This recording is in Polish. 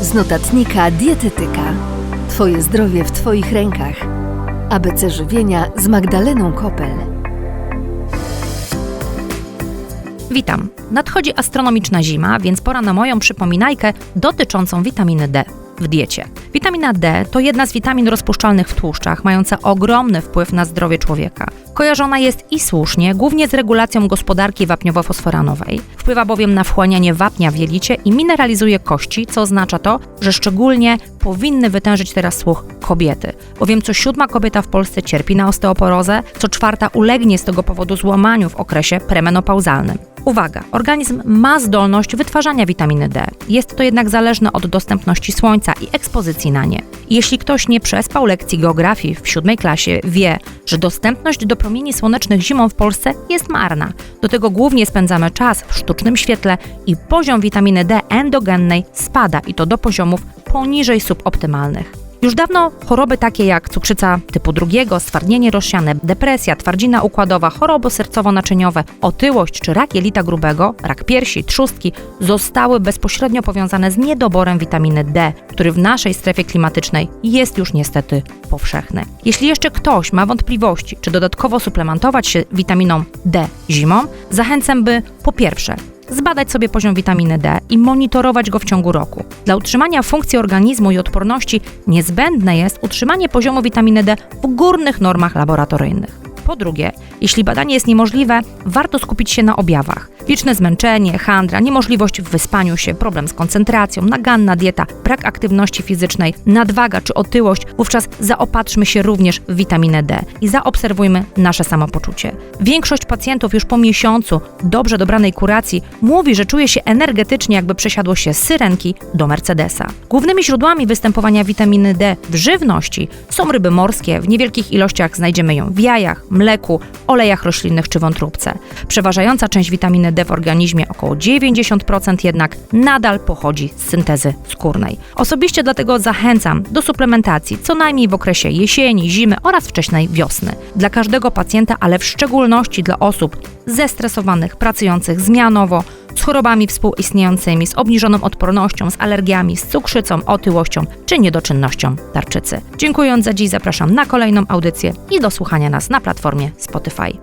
Z notatnika Dietetyka. Twoje zdrowie w Twoich rękach. ABC żywienia z Magdaleną Kopel. Witam. Nadchodzi astronomiczna zima, więc pora na moją przypominajkę dotyczącą witaminy D w diecie. Witamina D to jedna z witamin rozpuszczalnych w tłuszczach, mająca ogromny wpływ na zdrowie człowieka. Kojarzona jest i słusznie, głównie z regulacją gospodarki wapniowo-fosforanowej. Wpływa bowiem na wchłanianie wapnia w jelicie i mineralizuje kości, co oznacza to, że szczególnie powinny wytężyć teraz słuch kobiety. Bowiem co siódma kobieta w Polsce cierpi na osteoporozę, co czwarta ulegnie z tego powodu złamaniu w okresie premenopauzalnym. Uwaga, organizm ma zdolność wytwarzania witaminy D. Jest to jednak zależne od dostępności słońca i ekspozycji na nie. Jeśli ktoś nie przespał lekcji geografii w siódmej klasie, wie, że dostępność do promieni słonecznych zimą w Polsce jest marna. Do tego głównie spędzamy czas w sztucznym świetle i poziom witaminy D endogennej spada i to do poziomów poniżej suboptymalnych. Już dawno choroby takie jak cukrzyca typu drugiego, stwardnienie rozsiane, depresja, twardzina układowa, choroby sercowo-naczyniowe, otyłość czy rak jelita grubego, rak piersi, trzustki zostały bezpośrednio powiązane z niedoborem witaminy D, który w naszej strefie klimatycznej jest już niestety powszechny. Jeśli jeszcze ktoś ma wątpliwości, czy dodatkowo suplementować się witaminą D zimą, zachęcam, by po pierwsze zbadać sobie poziom witaminy D i monitorować go w ciągu roku. Dla utrzymania funkcji organizmu i odporności niezbędne jest utrzymanie poziomu witaminy D w górnych normach laboratoryjnych. Po drugie, jeśli badanie jest niemożliwe, warto skupić się na objawach. Liczne zmęczenie, handra, niemożliwość w wyspaniu się, problem z koncentracją, naganna dieta, brak aktywności fizycznej, nadwaga czy otyłość, wówczas zaopatrzmy się również w witaminę D i zaobserwujmy nasze samopoczucie. Większość pacjentów już po miesiącu dobrze dobranej kuracji mówi, że czuje się energetycznie, jakby przesiadło się z syrenki do Mercedesa. Głównymi źródłami występowania witaminy D w żywności są ryby morskie, w niewielkich ilościach znajdziemy ją w jajach, mleku, olejach roślinnych czy wątróbce. Przeważająca część witaminy D w organizmie, około 90% jednak, nadal pochodzi z syntezy skórnej. Osobiście dlatego zachęcam do suplementacji co najmniej w okresie jesieni, zimy oraz wczesnej wiosny. Dla każdego pacjenta, ale w szczególności dla osób zestresowanych, pracujących zmianowo, z chorobami współistniejącymi, z obniżoną odpornością, z alergiami, z cukrzycą, otyłością czy niedoczynnością tarczycy. Dziękując za dziś zapraszam na kolejną audycję i do słuchania nas na platformie Spotify.